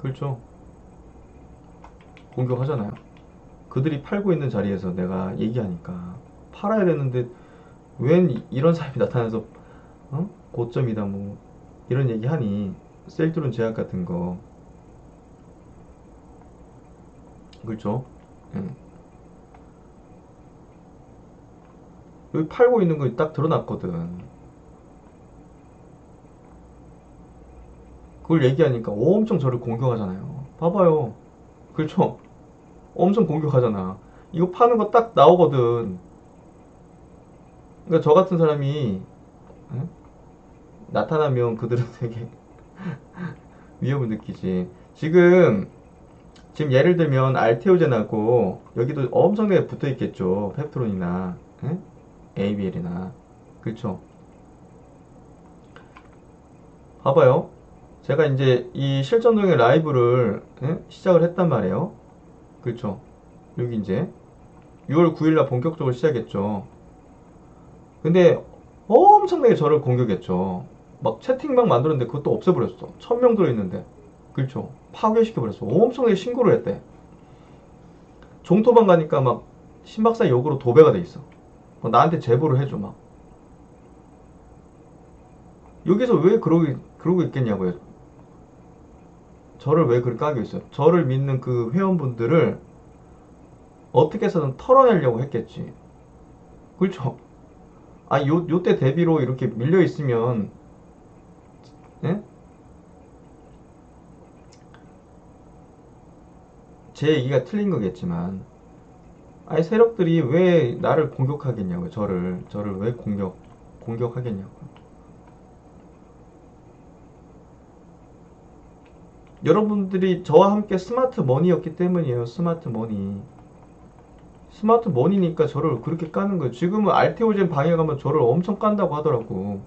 그렇죠. 공격하잖아요. 그들이 팔고 있는 자리에서 내가 얘기하니까 팔아야 되는데 웬 이- 이런 사람이 나타나서 어? 고점이다 뭐 이런 얘기하니 셀트론 제약 같은 거 그렇죠. 응. 여기 팔고 있는 거 딱 드러났거든. 그걸 얘기하니까 엄청 저를 공격하잖아요. 봐봐요. 그렇죠? 엄청 공격하잖아. 이거 파는 거 딱 나오거든. 그러니까 저 같은 사람이 에? 나타나면 그들은 되게 위협을 느끼지. 지금 지금 예를 들면 알테오젠하고 여기도 엄청나게 붙어 있겠죠. 펩트론이나 에? ABL이나 그렇죠. 봐봐요. 제가 이제 이 실전동의 라이브를 예? 시작을 했단 말이에요. 그렇죠. 여기 이제 6월 9일날 본격적으로 시작했죠. 근데 엄청나게 저를 공격했죠. 막 채팅방 만들었는데 그것도 없애버렸어. 1000명 들어있는데. 그렇죠. 파괴시켜버렸어. 엄청나게 신고를 했대. 종토방 가니까 막 신박사 욕으로 도배가 돼 있어. 막 나한테 제보를 해줘 막. 여기서 왜 그러고, 그러고 있겠냐고요. 저를 왜 그렇게 까고 있어요? 저를 믿는 그 회원분들을 어떻게 해서든 털어내려고 했겠지. 그렇죠? 아, 요, 요때 대비로 이렇게 밀려 있으면, 예? 제 얘기가 틀린 거겠지만, 아니, 세력들이 왜 나를 공격하겠냐고요, 저를. 저를 왜 공격, 공격하겠냐고요. 여러분들이 저와 함께 스마트 머니였기 때문이에요. 스마트 머니. 스마트 머니니까 저를 그렇게 까는 거예요. 지금은 알테오젠 방에 가면 저를 엄청 깐다고 하더라고.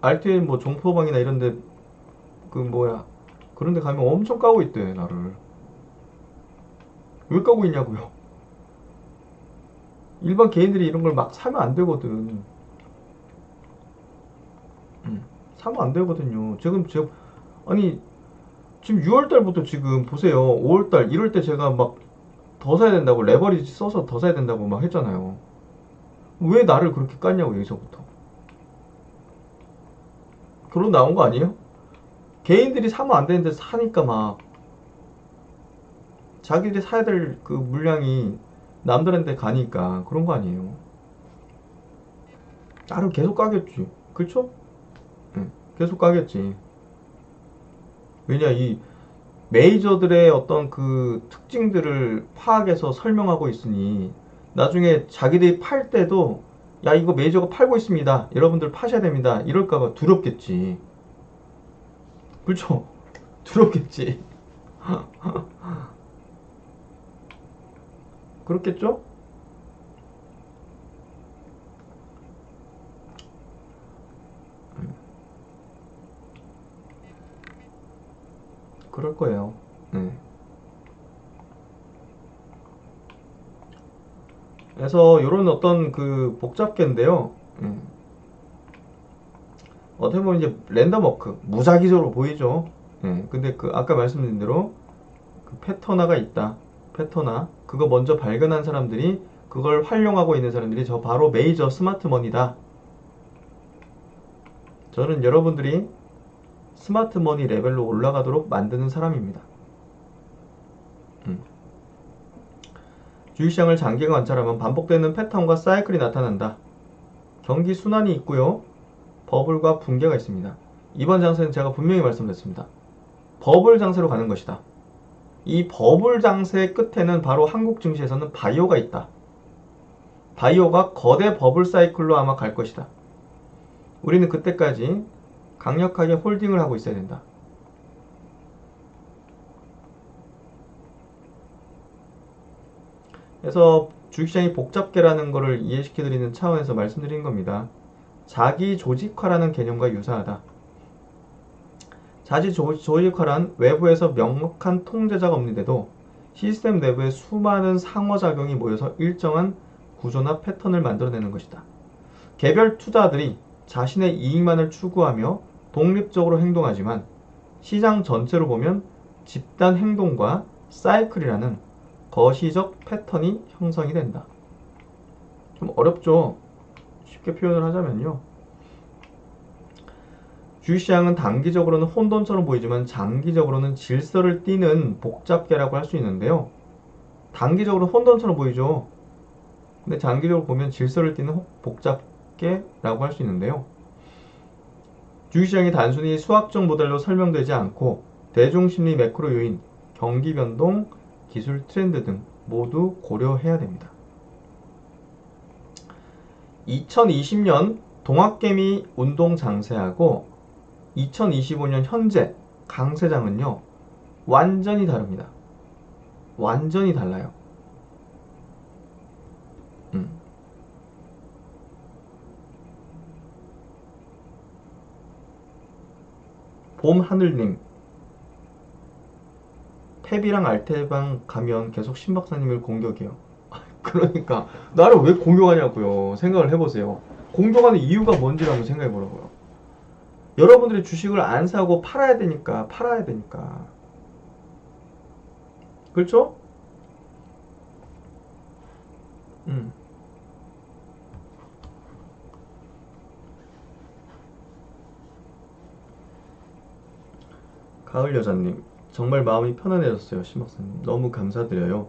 알테오젠 뭐 종포방이나 이런데 그 뭐야 그런데 가면 엄청 까고 있대 나를. 왜 까고 있냐고요? 일반 개인들이 이런 걸 막 사면 안 되거든. 음, 사면 안 되거든요. 지금 지금 아니 지금 6월 달부터 지금 보세요. 5월 달 이럴 때 제가 막 더 사야 된다고 레버리지 써서 더 사야 된다고 막 했잖아요. 왜 나를 그렇게 깠냐고 여기서부터. 결론 나온 거 아니에요? 개인들이 사면 안 되는데 사니까 막 자기들이 사야 될 그 물량이 남들한테 가니까 그런 거 아니에요. 나를 계속 까겠지. 그렇죠? 응, 계속 까겠지. 왜냐, 이 메이저들의 어떤 그 특징들을 파악해서 설명하고 있으니 나중에 자기들이 팔 때도 야, 이거 메이저가 팔고 있습니다. 여러분들 파셔야 됩니다. 이럴까봐 두렵겠지. 그렇죠? 두렵겠지. 그렇겠죠? 거예요. 네. 그래서 이런 어떤 그 복잡계인데요. 음. 어떻게 보면 이제 랜덤 워크, 무작위적으로 보이죠. 예, 근데 그 아까 말씀드린 대로 그 패턴화가 있다. 패턴화. 그거 먼저 발견한 사람들이 그걸 활용하고 있는 사람들이 저 바로 메이저 스마트머니다. 저는 여러분들이 스마트 머니 레벨로 올라가도록 만드는 사람입니다. 음. 주식시장을 장기간 관찰하면 반복되는 패턴과 사이클이 나타난다. 경기 순환이 있고요. 버블과 붕괴가 있습니다. 이번 장세는 제가 분명히 말씀드렸습니다. 버블 장세로 가는 것이다. 이 버블 장세의 끝에는 바로 한국 증시에서는 바이오가 있다. 바이오가 거대 버블 사이클로 아마 갈 것이다. 우리는 그때까지 강력하게 홀딩을 하고 있어야 된다. 그래서 주식시장이 복잡계라는 것을 이해시켜드리는 차원에서 말씀드린 겁니다. 자기 조직화라는 개념과 유사하다. 자기 조- 조직화란 외부에서 명확한 통제자가 없는데도 시스템 내부에 수많은 상호작용이 모여서 일정한 구조나 패턴을 만들어내는 것이다. 개별 투자들이 자신의 이익만을 추구하며 독립적으로 행동하지만 시장 전체로 보면 집단 행동과 사이클이라는 거시적 패턴이 형성이 된다. 좀 어렵죠? 쉽게 표현을 하자면요. 주식시장은 단기적으로는 혼돈처럼 보이지만 장기적으로는 질서를 띠는 복잡계라고 할 수 있는데요. 단기적으로 혼돈처럼 보이죠. 근데 장기적으로 보면 질서를 띠는 복잡계라고 할 수 있는데요. 주식시장이 단순히 수학적 모델로 설명되지 않고 대중심리 매크로 요인, 경기 변동, 기술 트렌드 등 모두 고려해야 됩니다. 2020년 동학개미 운동 장세하고 2025년 현재 강세장은요, 완전히 다릅니다. 완전히 달라요. 음. 봄하늘님, 탭이랑 알테방 가면 계속 신 박사님을 공격해요. 그러니까 나를 왜 공격하냐고요. 생각을 해보세요. 공격하는 이유가 뭔지를 한번 생각해 보라고요. 여러분들이 주식을 안 사고 팔아야 되니까 팔아야 되니까 그렇죠? 음. 가을 여자님 정말 마음이 편안해졌어요 신박사님. 너무 감사드려요.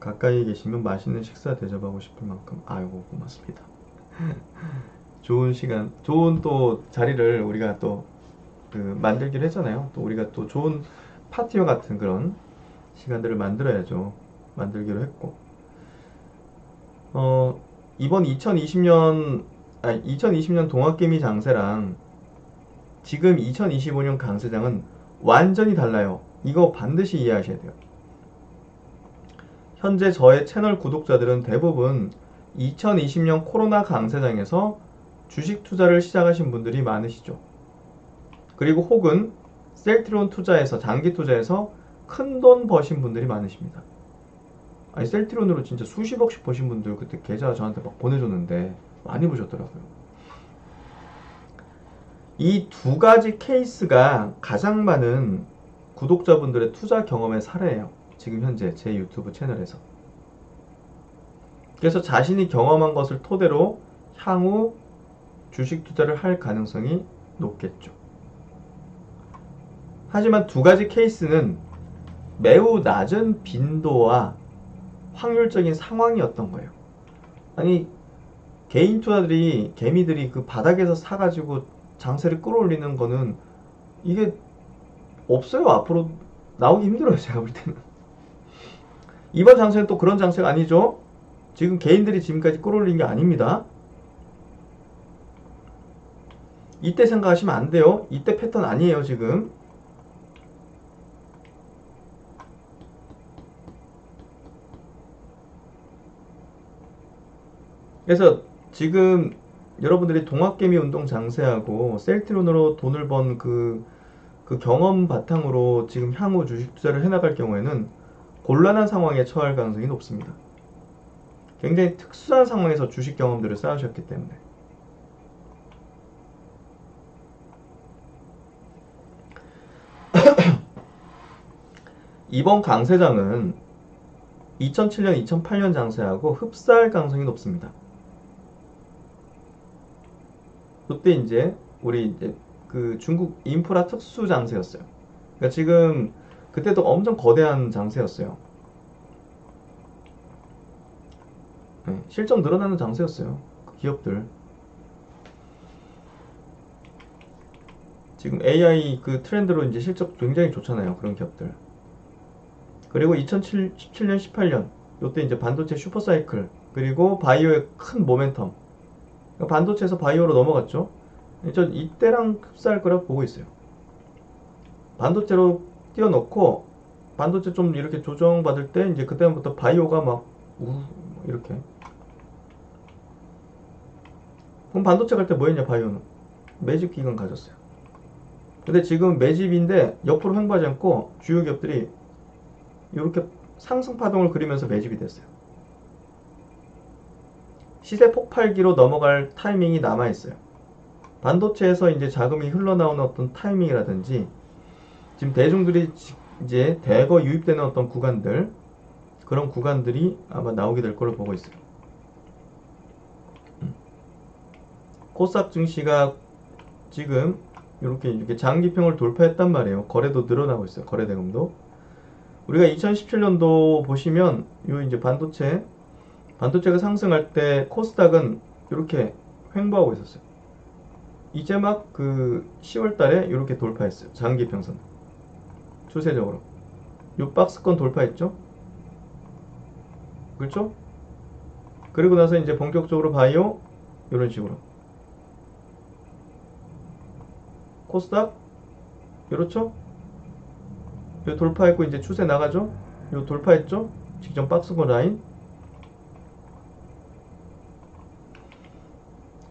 가까이 계시면 맛있는 식사 대접하고 싶을 만큼 아이고 고맙습니다. 좋은 시간 좋은 또 자리를 우리가 또 그 만들기로 했잖아요. 또 우리가 또 좋은 파티와 같은 그런 시간들을 만들어야죠. 만들기로 했고. 어 이번 2020년 아 2020년 동학개미 장세랑 지금 2025년 강세장은 완전히 달라요 이거 반드시 이해하셔야 돼요 현재 저의 채널 구독자들은 대부분 2020년 코로나 강세장에서 주식 투자를 시작하신 분들이 많으시죠. 그리고 혹은 셀트리온 투자에서 장기 투자에서 큰 돈 버신 분들이 많으십니다. 아니 셀트리온으로 진짜 수십억씩 버신 분들 그때 계좌 저한테 막 보내줬는데 많이 보셨더라고요. 이 두 가지 케이스가 가장 많은 구독자분들의 투자 경험의 사례예요. 지금 현재 제 유튜브 채널에서. 그래서 자신이 경험한 것을 토대로 향후 주식 투자를 할 가능성이 높겠죠. 하지만 두 가지 케이스는 매우 낮은 빈도와 확률적인 상황이었던 거예요. 아니, 개인 투자들이, 개미들이 그 바닥에서 사가지고 장세를 끌어올리는 거는 이게 없어요. 앞으로 나오기 힘들어요. 제가 볼 때는. 이번 장세는 또 그런 장세가 아니죠. 지금 개인들이 지금까지 끌어올린 게 아닙니다. 이때 생각하시면 안 돼요. 이때 패턴 아니에요, 지금. 그래서 지금 여러분들이 동학개미 운동 장세하고 셀트론으로 돈을 번 그, 그 경험 바탕으로 지금 향후 주식 투자를 해나갈 경우에는 곤란한 상황에 처할 가능성이 높습니다. 굉장히 특수한 상황에서 주식 경험들을 쌓으셨기 때문에. 이번 강세장은 2007년, 2008년 장세하고 흡사할 가능성이 높습니다. 그때 이제 우리 이제 그 중국 인프라 특수 장세였어요. 그러니까 지금 그때도 엄청 거대한 장세였어요. 네, 실적 늘어나는 장세였어요. 그 기업들. 지금 AI 그 트렌드로 이제 실적 굉장히 좋잖아요. 그런 기업들. 그리고 2017년, 18년 이때 이제 반도체 슈퍼사이클 그리고 바이오의 큰 모멘텀. 그러니까 반도체에서 바이오로 넘어갔죠. 전 이때랑 흡사할 거라고 보고 있어요. 반도체로 띄워놓고 반도체 좀 이렇게 조정받을 때 이제 그때부터 바이오가 막 우, 이렇게 그럼 반도체 갈 때 뭐 했냐 바이오는 매집 기간 가졌어요 근데 지금 매집인데 옆으로 횡보하지 않고 주요 기업들이 이렇게 상승 파동을 그리면서 매집이 됐어요 시세 폭발기로 넘어갈 타이밍이 남아 있어요 반도체에서 이제 자금이 흘러나오는 어떤 타이밍이라든지 지금 대중들이 지- 이제 대거 유입되는 어떤 구간들 그런 구간들이 아마 나오게 될 걸로 보고 있어요. 음. 코스닥 증시가 지금 이렇게 이렇게 장기평을 돌파했단 말이에요. 거래도 늘어나고 있어요. 거래 대금도. 우리가 2017년도 보시면 요 이제 반도체 반도체가 상승할 때 코스닥은 이렇게 횡보하고 있었어요. 이제 막 그 10월 달에 이렇게 돌파했어요. 장기 평선. 추세적으로. 요 박스권 돌파했죠? 그렇죠? 그리고 나서 이제 본격적으로 바이오 이런 식으로. 코스닥 그렇죠? 요 돌파했고 이제 추세 나가죠? 요 돌파했죠? 직전 박스권 라인.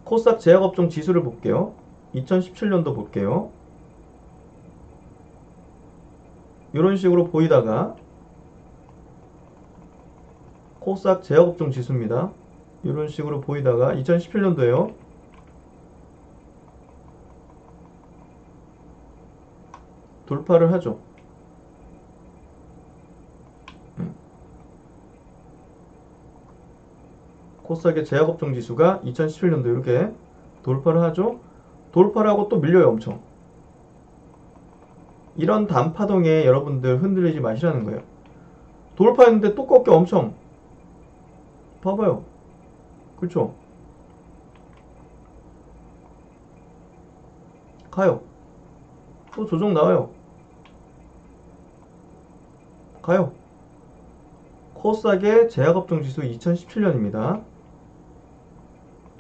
코스닥 제약업종 지수를 볼게요. 2017년도 볼게요. 이런 식으로 보이다가 코스닥 제약업종 지수입니다. 이런 식으로 보이다가 2017년도에요. 돌파를 하죠. 코스닥의 제약업종 지수가 2017년도 이렇게 돌파를 하죠. 돌파를 하고 또 밀려요, 엄청. 이런 단파동에 여러분들 흔들리지 마시라는 거예요. 돌파했는데 또 꺾여, 엄청. 봐봐요. 그쵸? 가요. 또 조정 나와요. 가요. 코스닥의 제약업종 지수 2017년입니다.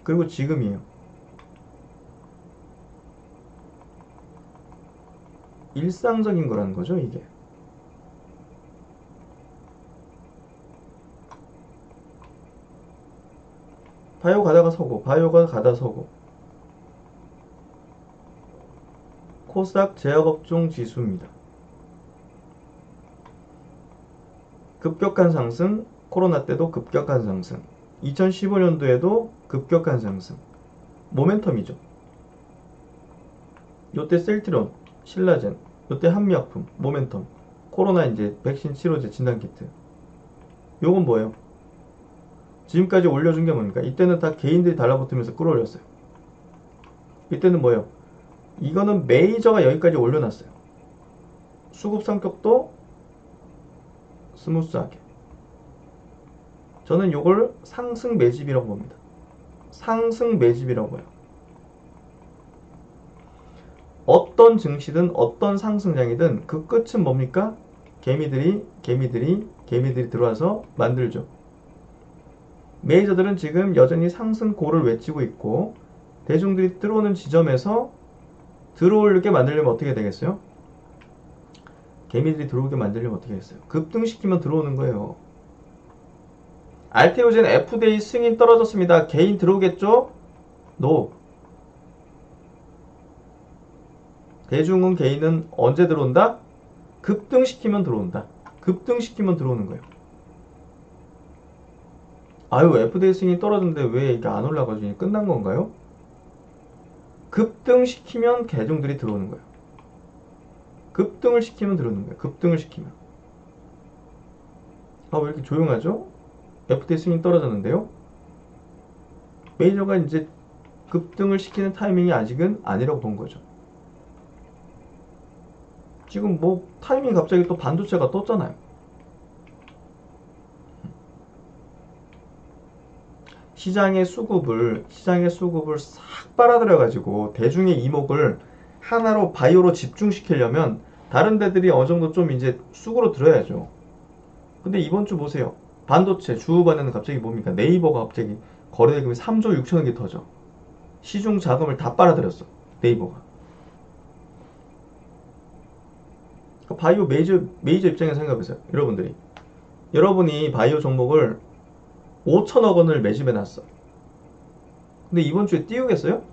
그리고 지금이에요. 일상적인 거라는 거죠, 이게. 바이오 가다가 서고, 바이오가 가다 서고. 코스닥 제약업종 지수입니다. 급격한 상승, 코로나 때도 급격한 상승, 2015년도에도 급격한 상승, 모멘텀이죠. 요때 셀트론, 신라젠, 요때 한미약품, 모멘텀, 코로나 이제 백신 치료제 진단 키트. 요건 뭐예요? 지금까지 올려준 게 뭡니까? 이때는 다 개인들이 달라붙으면서 끌어올렸어요. 이때는 뭐예요? 이거는 메이저가 여기까지 올려놨어요. 수급 성격도 스무스하게. 저는 요걸 상승 매집이라고 봅니다. 상승 매집이라고 봐요. 어떤 증시든 어떤 상승장이든 그 끝은 뭡니까? 개미들이 개미들이 개미들이 들어와서 만들죠. 메이저들은 지금 여전히 상승고를 외치고 있고 대중들이 들어오는 지점에서 들어오게 만들려면 어떻게 되겠어요? 개미들이 들어오게 만들려면 어떻게 되겠어요? 급등시키면 들어오는 거예요. 알테오젠 F데이 승인 떨어졌습니다. 개인 들어오겠죠? 노. 대중은 개인은 언제 들어온다? 급등시키면 들어온다. 급등시키면 들어오는 거예요. 아유, F데이 승인 떨어졌는데 왜 이게 안 올라가지? 끝난 건가요? 급등시키면 대중들이 들어오는 거예요. 급등을 시키면 들어오는 거예요. 급등을 시키면. 아, 왜 이렇게 조용하죠? FT 승인 떨어졌는데요? 메이저가 이제 급등을 시키는 타이밍이 아직은 아니라고 본 거죠. 지금 뭐 타이밍 갑자기 또 반도체가 떴잖아요. 시장의 수급을 시장의 수급을 싹 빨아들여 가지고 대중의 이목을 하나로 바이오로 집중시키려면 다른 데들이 어느 정도 좀 이제 쑥으로 들어야죠. 근데 이번 주 보세요. 반도체 주후반에는 갑자기 뭡니까? 네이버가 갑자기 거래대금이 3조 6천억 개 터져. 시중 자금을 다 빨아들였어. 네이버가. 그러니까 바이오 메이저 메이저 입장에서 생각해보세요. 여러분들이 여러분이 바이오 종목을 5천억 원을 매집해 놨어. 근데 이번 주에 띄우겠어요?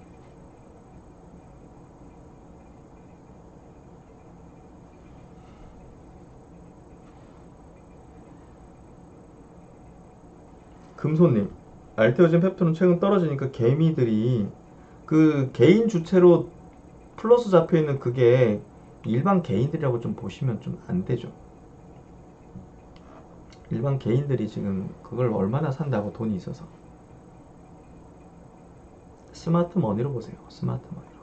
금손님, 알테오젠 펩토는 최근 떨어지니까 개미들이 그 개인 주체로 플러스 잡혀 있는 그게 일반 개인들이라고 좀 보시면 좀 안 되죠. 일반 개인들이 지금 그걸 얼마나 산다고 돈이 있어서. 스마트 머니로 보세요. 스마트 머니로.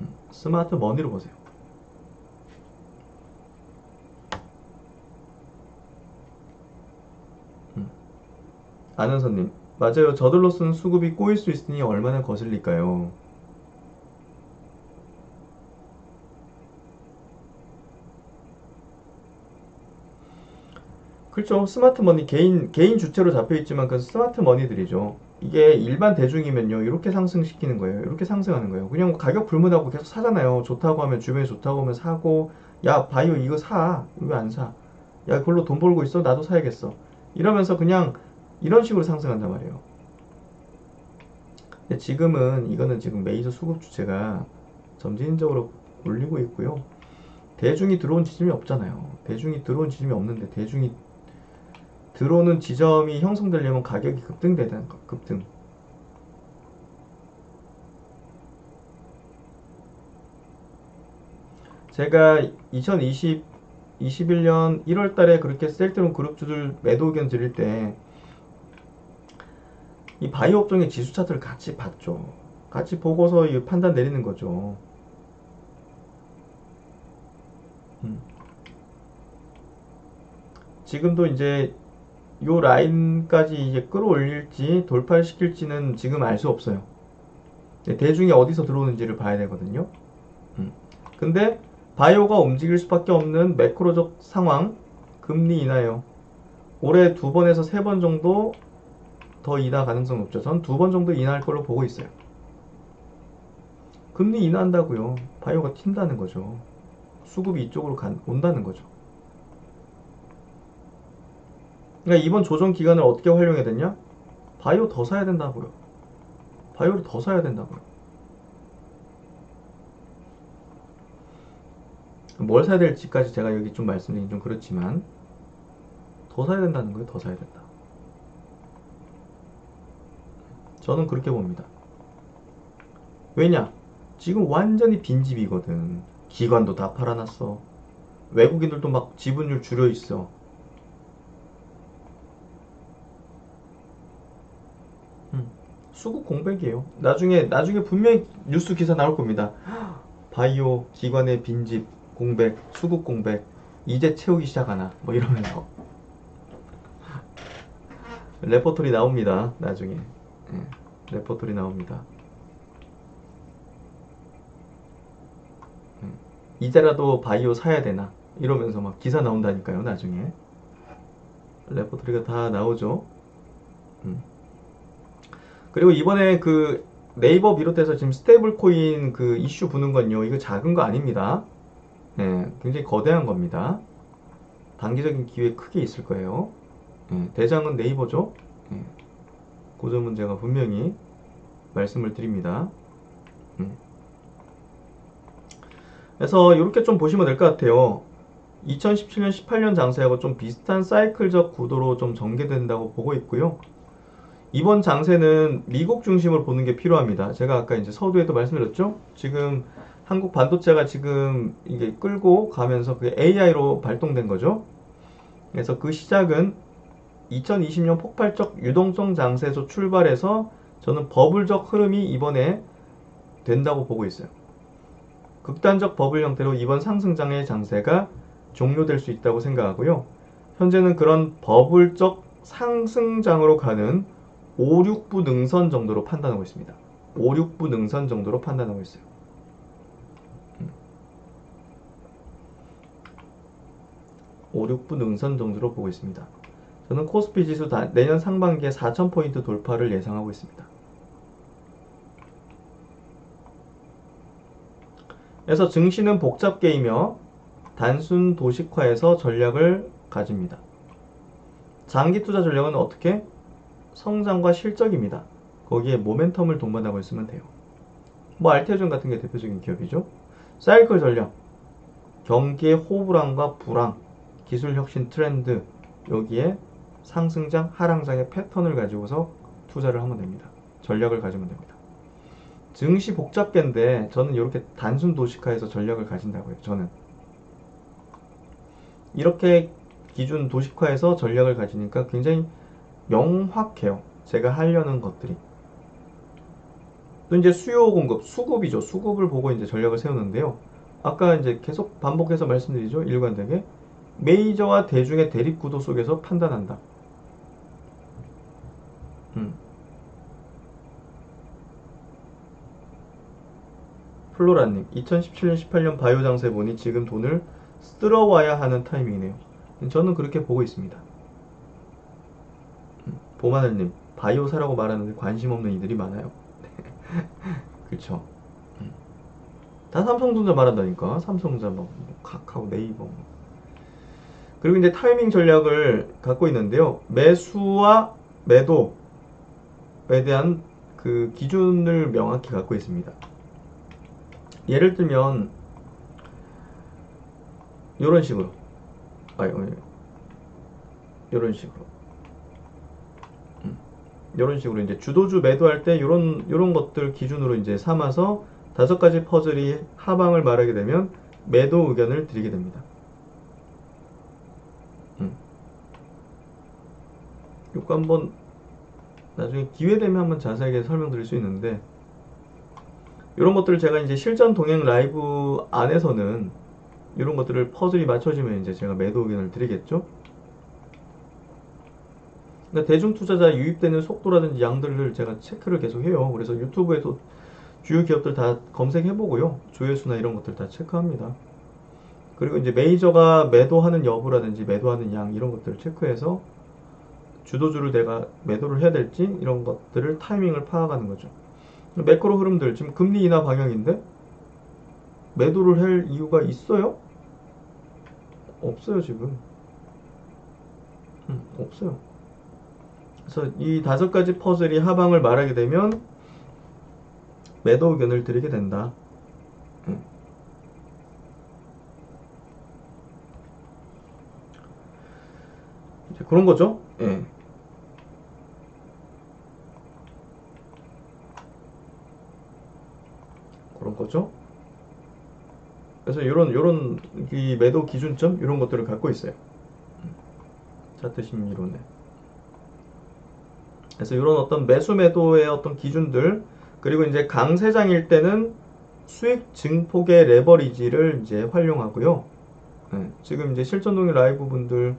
음, 스마트 머니로 보세요. 음. 아는 선님, 맞아요. 저들로 쓴 수급이 꼬일 수 있으니 얼마나 거슬릴까요? 그렇죠. 스마트 머니 개인 개인 주체로 잡혀 있지만 그 스마트 머니들이죠. 이게 일반 대중이면요 이렇게 상승시키는 거예요. 이렇게 상승하는 거예요. 그냥 가격 불문하고 계속 사잖아요. 좋다고 하면 주변에 좋다고 하면 사고 야 바이오 이거 사. 왜 안 사? 야 그걸로 돈 벌고 있어. 나도 사야겠어. 이러면서 그냥 이런 식으로 상승한단 말이에요. 근데 지금은 이거는 지금 메이저 수급 주체가 점진적으로 올리고 있고요. 대중이 들어온 지점이 없잖아요. 대중이 들어온 지점이 없는데 대중이 들어오는 지점이 형성되려면 가격이 급등돼야 되는 거, 급등. 제가 2020, 21년 1월 달에 그렇게 셀트론 그룹주들 매도 의견 드릴 때, 이 바이오 업종의 지수 차트를 같이 봤죠. 같이 보고서 이 판단 내리는 거죠. 음. 지금도 이제 요 라인까지 이제 끌어올릴지 돌파시킬지는 지금 알 수 없어요. 네, 대중이 어디서 들어오는지를 봐야 되거든요. 음. 근데 바이오가 움직일 수밖에 없는 매크로적 상황, 금리 인하요. 올해 두 번에서 세 번 정도 더 인하 가능성 높죠. 전 두 번 정도 인하할 걸로 보고 있어요. 금리 인하한다고요. 바이오가 튄다는 거죠. 수급이 이쪽으로 간, 온다는 거죠. 그러니까 이번 조정 기간을 어떻게 활용해야 되냐? 바이오 더 사야 된다고요. 바이오를 더 사야 된다고요. 뭘 사야 될지까지 제가 여기 좀 말씀드리긴 좀 그렇지만 더 사야 된다는 거예요. 더 사야 된다. 저는 그렇게 봅니다. 왜냐? 지금 완전히 빈집이거든. 기관도 다 팔아놨어. 외국인들도 막 지분율 줄여 있어. 음, 수급 공백이에요. 나중에 나중에 분명히 뉴스 기사 나올 겁니다. 바이오 기관의 빈집 공백, 수급 공백 이제 채우기 시작하나 뭐 이러면서 레퍼토리 나옵니다. 나중에 예, 레퍼토리 나옵니다. 음, 이제라도 바이오 사야 되나 이러면서 막 기사 나온다니까요. 나중에 레퍼토리가 다 나오죠. 음. 그리고 이번에 그 네이버 비롯해서 지금 스테이블 코인 그 이슈 부는 건요. 이거 작은 거 아닙니다. 네, 굉장히 거대한 겁니다. 단기적인 기회 크게 있을 거예요. 네, 대장은 네이버죠. 네, 그 점은 제가 분명히 말씀을 드립니다. 음. 그래서 이렇게 좀 보시면 될 것 같아요. 2017년, 18년 장세하고 좀 비슷한 사이클적 구도로 좀 전개된다고 보고 있고요. 이번 장세는 미국 중심으로 보는 게 필요합니다. 제가 아까 이제 서두에도 말씀드렸죠. 지금 한국 반도체가 지금 이게 끌고 가면서 그게 AI로 발동된 거죠. 그래서 그 시작은 2020년 폭발적 유동성 장세에서 출발해서 저는 버블적 흐름이 이번에 된다고 보고 있어요. 극단적 버블 형태로 이번 상승장의 장세가 종료될 수 있다고 생각하고요. 현재는 그런 버블적 상승장으로 가는 5, 6부 능선 정도로 판단하고 있습니다. 5, 6부 능선 정도로 판단하고 있어요. 5, 6부 능선 정도로 보고 있습니다. 저는 코스피 지수 다, 내년 상반기에 4,000포인트 돌파를 예상하고 있습니다. 그래서 증시는 복잡계이며 단순 도식화해서 전략을 가집니다. 장기 투자 전략은 어떻게? 성장과 실적입니다. 거기에 모멘텀을 동반하고 있으면 돼요. 뭐 알테오전 같은 게 대표적인 기업이죠. 사이클 전략, 경기의 호불함과 불황, 기술 혁신 트렌드 여기에 상승장, 하락장의 패턴을 가지고서 투자를 하면 됩니다. 전략을 가지면 됩니다. 증시 복잡계인데 저는 이렇게 단순 도식화해서 전략을 가진다고요. 저는 이렇게 기준 도식화해서 전략을 가지니까 굉장히 명확해요. 제가 하려는 것들이. 또 이제 수요 공급, 수급이죠. 수급을 보고 이제 전략을 세우는데요. 아까 이제 계속 반복해서 말씀드리죠. 일관되게 메이저와 대중의 대립 구도 속에서 판단한다. 음. 플로라님, 2017년, 18년 바이오 장세 보니 지금 돈을 쓸어와야 하는 타이밍이네요. 저는 그렇게 보고 있습니다. 음, 보마늘님, 바이오 사라고 말하는데 관심 없는 이들이 많아요. 그쵸. 음. 다 삼성전자 말한다니까. 삼성전자, 뭐, 뭐 카카오, 네이버. 뭐. 그리고 이제 타이밍 전략을 갖고 있는데요. 매수와 매도에 대한 그 기준을 명확히 갖고 있습니다. 예를 들면 이런 식으로 아니 이런 식으로 이런 식으로 이제 주도주 매도할 때 이런 이런 것들 기준으로 이제 삼아서 다섯 가지 퍼즐이 하방을 말하게 되면 매도 의견을 드리게 됩니다. 음. 이거 한번 나중에 기회 되면 한번 자세하게 설명드릴 수 있는데 이런 것들을 제가 이제 실전 동행 라이브 안에서는 이런 것들을 퍼즐이 맞춰지면 이제 제가 매도 의견을 드리겠죠. 그러니까 대중 투자자 유입되는 속도라든지 양들을 제가 체크를 계속 해요. 그래서 유튜브에도 주요 기업들 다 검색해 보고요. 조회수나 이런 것들 다 체크합니다. 그리고 이제 메이저가 매도하는 여부라든지 매도하는 양 이런 것들을 체크해서 주도주를 내가 매도를 해야 될지 이런 것들을 타이밍을 파악하는 거죠. 매크로 흐름들 지금 금리 인하 방향인데 매도를 할 이유가 있어요? 없어요 지금. 음, 없어요. 그래서 이 다섯 가지 퍼즐이 하방을 말하게 되면 매도 의견을 드리게 된다. 음. 그런 거죠. 예. 그런 거죠. 그래서 이런 이런 이 매도 기준점 이런 것들을 갖고 있어요. 차트 심리론에. 그래서 이런 어떤 매수 매도의 어떤 기준들 그리고 이제 강세장일 때는 수익 증폭의 레버리지를 이제 활용하고요. 네, 지금 이제 실전동의 라이브 분들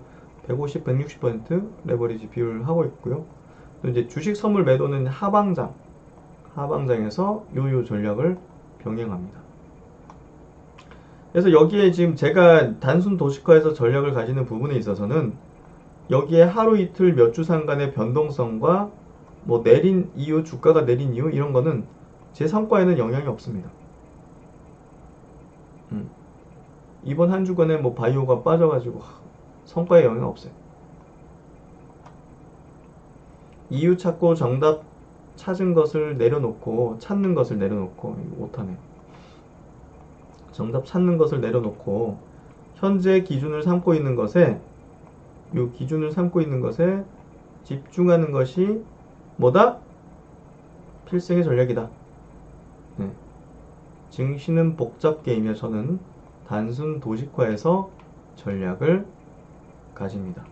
150, 160% 레버리지 비율 하고 있고요. 또 이제 주식 선물 매도는 하방장, 하방장에서 요요 전략을 병행합니다. 그래서 여기에 지금 제가 단순 도식화해서 전략을 가지는 부분에 있어서는 여기에 하루 이틀 몇 주 상간의 변동성과 뭐 내린 이유, 주가가 내린 이유 이런 거는 제 성과에는 영향이 없습니다. 음. 이번 한 주간에 뭐 바이오가 빠져가지고 성과에 영향 없어요. 이유 찾고 정답 찾은 것을 내려놓고 찾는 것을 내려놓고 못하네. 정답 찾는 것을 내려놓고 현재 기준을 삼고 있는 것에 이 기준을 삼고 있는 것에 집중하는 것이 뭐다? 필승의 전략이다. 네. 증시는 복잡 게임이야. 저는 단순 도식화해서 전략을 가집니다.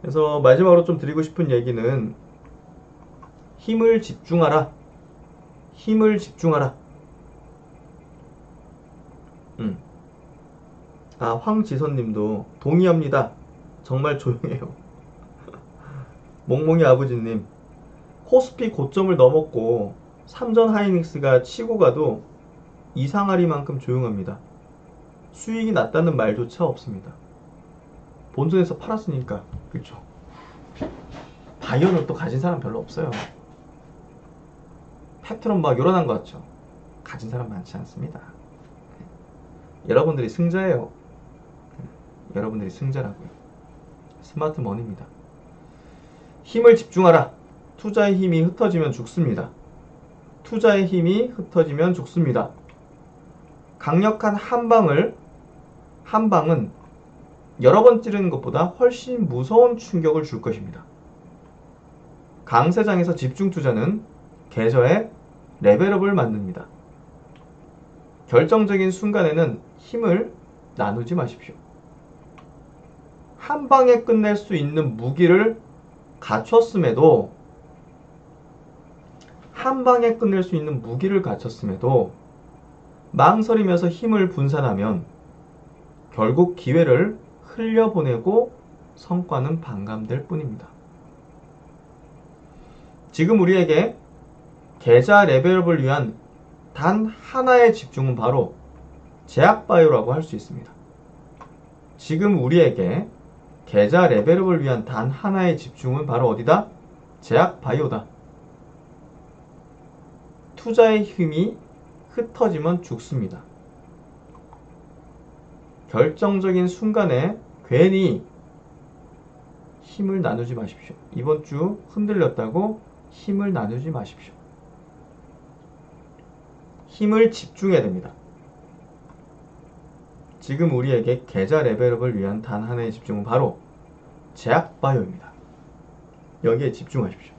그래서 마지막으로 좀 드리고 싶은 얘기는 힘을 집중하라. 힘을 집중하라. 음. 아, 황지선 님도 동의합니다. 정말 조용해요. 몽몽이 아버지님, 코스피 고점을 넘었고 삼전 하이닉스가 치고 가도 이상하리만큼 조용합니다. 수익이 났다는 말조차 없습니다. 본전에서 팔았으니까 그렇죠. 바이오는 또 가진 사람 별로 없어요. 팩트론 막 요란한 것 같죠. 가진 사람 많지 않습니다. 여러분들이 승자예요. 여러분들이 승자라고요. 스마트 머니입니다. 힘을 집중하라. 투자의 힘이 흩어지면 죽습니다. 투자의 힘이 흩어지면 죽습니다. 강력한 한 방을 한 방은 여러 번 찌르는 것보다 훨씬 무서운 충격을 줄 것입니다. 강세장에서 집중 투자는 계좌의 레벨업을 만듭니다. 결정적인 순간에는 힘을 나누지 마십시오. 한 방에 끝낼 수 있는 무기를 갖췄음에도 한 방에 끝낼 수 있는 무기를 갖췄음에도 망설이면서 힘을 분산하면 결국 기회를 흘려보내고 성과는 반감될 뿐입니다. 지금 우리에게 계좌 레벨업을 위한 단 하나의 집중은 바로 제약바이오라고 할 수 있습니다. 지금 우리에게 계좌 레벨업을 위한 단 하나의 집중은 바로 어디다? 제약바이오다. 투자의 힘이 흩어지면 죽습니다. 결정적인 순간에 괜히 힘을 나누지 마십시오. 이번 주 흔들렸다고 힘을 나누지 마십시오. 힘을 집중해야 됩니다. 지금 우리에게 계좌 레벨업을 위한 단 하나의 집중은 바로 제약바이오입니다. 여기에 집중하십시오.